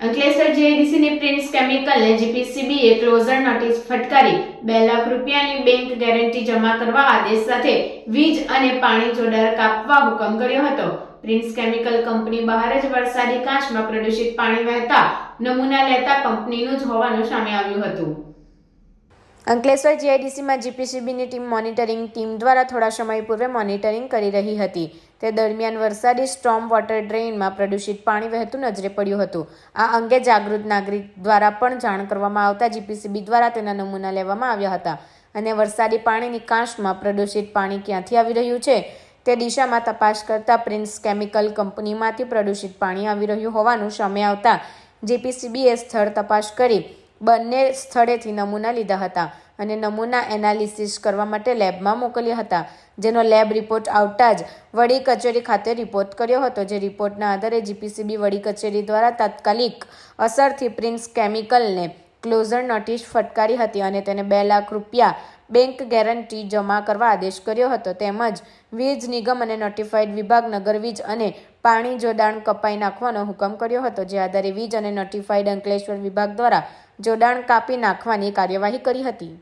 અંકલેશ્વર જેડીસીની પ્રિન્સ કેમિકલને જીપીસીબીએ ક્લોઝર નોટિસ ફટકારી બે લાખ રૂપિયાની બેંક ગેરંટી જમા કરવા આદેશ સાથે વીજ અને પાણી જોડાણ કાપવા હુકમ કર્યો હતો. પ્રિન્સ કેમિકલ કંપની બહાર જ વરસાદી કાચમાં પ્રદૂષિત પાણી વહેતા નમૂના લેતા કંપનીનું જ હોવાનું સામે આવ્યું હતું. અંકલેશ્વર જીઆઈડીસીમાં જીપીસીબીની ટીમ મોનિટરિંગ ટીમ દ્વારા થોડા સમય પૂર્વે મોનિટરિંગ કરી રહી હતી. તે દરમિયાન વરસાદી સ્ટ્રોમ વોટર ડ્રેઇનમાં પ્રદૂષિત પાણી વહેતું નજરે પડ્યું હતું. આ અંગે જાગૃત નાગરિક દ્વારા પણ જાણ કરવામાં આવતા જીપીસીબી દ્વારા તેના નમૂના લેવામાં આવ્યા હતા અને વરસાદી પાણીની નિકાસમાં પ્રદૂષિત પાણી ક્યાંથી આવી રહ્યું છે તે દિશામાં તપાસ કરતા પ્રિન્સ કેમિકલ કંપનીમાંથી પ્રદૂષિત પાણી આવી રહ્યું હોવાનું સામે આવતા જીપીસીબીએ સ્થળ તપાસ કરી બંને સ્થળેથી નમૂના લીધા હતા અને નમૂના એનાલિસિસ કરવા માટે લેબમાં મોકલ્યા હતા. જેનો લેબ રિપોર્ટ આવતા જ વડી કચેરી ખાતે રિપોર્ટ કર્યો હતો, જે રિપોર્ટના આધારે જીપીસીબી વડી કચેરી દ્વારા તાત્કાલિક અસરથી પ્રિન્સ કેમિકલને ક્લોઝર નોટિસ ફટકારી હતી અને તેને બે લાખ રૂપિયા બેંક ગેરંટી જમા કરવા આદેશ કર્યો હતો. તેમજ વીજ નિગમ અને નોટિફાઈડ વિભાગ નગર વીજ અને પાણી જોડાણ કપાઈ નાખવાનો હુકમ કર્યો હતો. જે આધારે વીજ અને નોટિફાઈડ અંકલેશ્વર વિભાગ દ્વારા જોડાણ કાપી નાખવાની કાર્યવાહી કરી હતી.